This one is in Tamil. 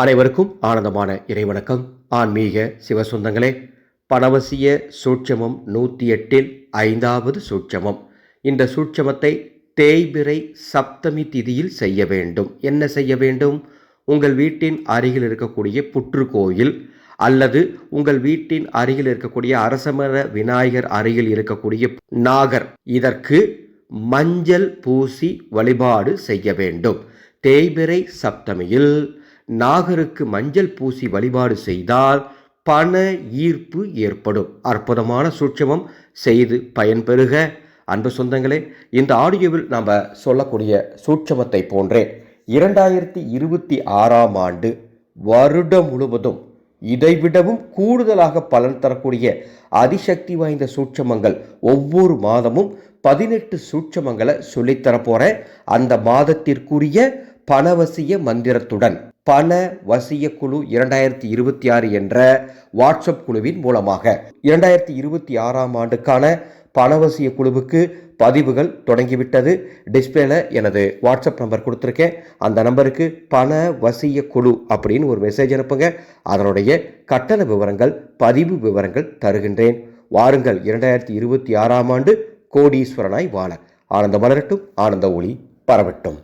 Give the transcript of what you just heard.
அனைவருக்கும் ஆனந்தமான இறைவணக்கம். ஆன்மீக சிவசொந்தங்களே பணவசிய சூட்சமம் நூற்றி எட்டில் ஐந்தாவது சூட்சமம். இந்த சூட்சமத்தை தேய்பிறை சப்தமி திதியில் செய்ய வேண்டும். என்ன செய்ய வேண்டும்? உங்கள் வீட்டின் அருகில் இருக்கக்கூடிய புற்றுக்கோயில் அல்லது உங்கள் வீட்டின் அருகில் இருக்கக்கூடிய அரசமர விநாயகர் அருகில் இருக்கக்கூடிய நாகர். இதற்கு மஞ்சள் பூசி வழிபாடு செய்ய வேண்டும். தேய்பிறை சப்தமியில் நாகருக்கு மஞ்சள் பூசி வழிபாடு செய்தால் பண ஈர்ப்பு ஏற்படும். அற்புதமான சூட்சமம் செய்து பயன்பெறுக. அன்பு சொந்தங்களே இந்த ஆடியோவில் நாம் சொல்லக்கூடிய சூட்சமத்தை போன்றே இரண்டாயிரத்தி இருபத்தி ஆறாம் ஆண்டு வருடம் முழுவதும் இதைவிடவும் கூடுதலாக பலன் தரக்கூடிய அதிசக்தி வாய்ந்த சூட்சமங்கள் ஒவ்வொரு மாதமும் பதினெட்டு சூட்சமங்களை சொல்லித்தரப்போகிறேன் அந்த மாதத்திற்குரிய பணவசிய மந்திரத்துடன் பண வசிய குழு இரண்டாயிரத்தி இருபத்தி ஆறு என்ற வாட்ஸ்அப் குழுவின் மூலமாக. இரண்டாயிரத்தி இருபத்தி ஆறாம் ஆண்டுக்கான பணவசிய குழுவுக்கு பதிவுகள் தொடங்கிவிட்டது. டிஸ்பிளேல எனது வாட்ஸ்அப் நம்பர் கொடுத்துருக்கேன். அந்த நம்பருக்கு பண வசிய குழு அப்படின்னு ஒரு மெசேஜ் அனுப்புங்க. அதனுடைய கட்டண விவரங்கள் பதிவு விவரங்கள் தருகின்றேன். வாருங்கள் இரண்டாயிரத்தி இருபத்தி ஆறாம் ஆண்டு கோடீஸ்வரனாய் வாழ. ஆனந்த மலரட்டும் ஆனந்த ஒளி பரவட்டும்.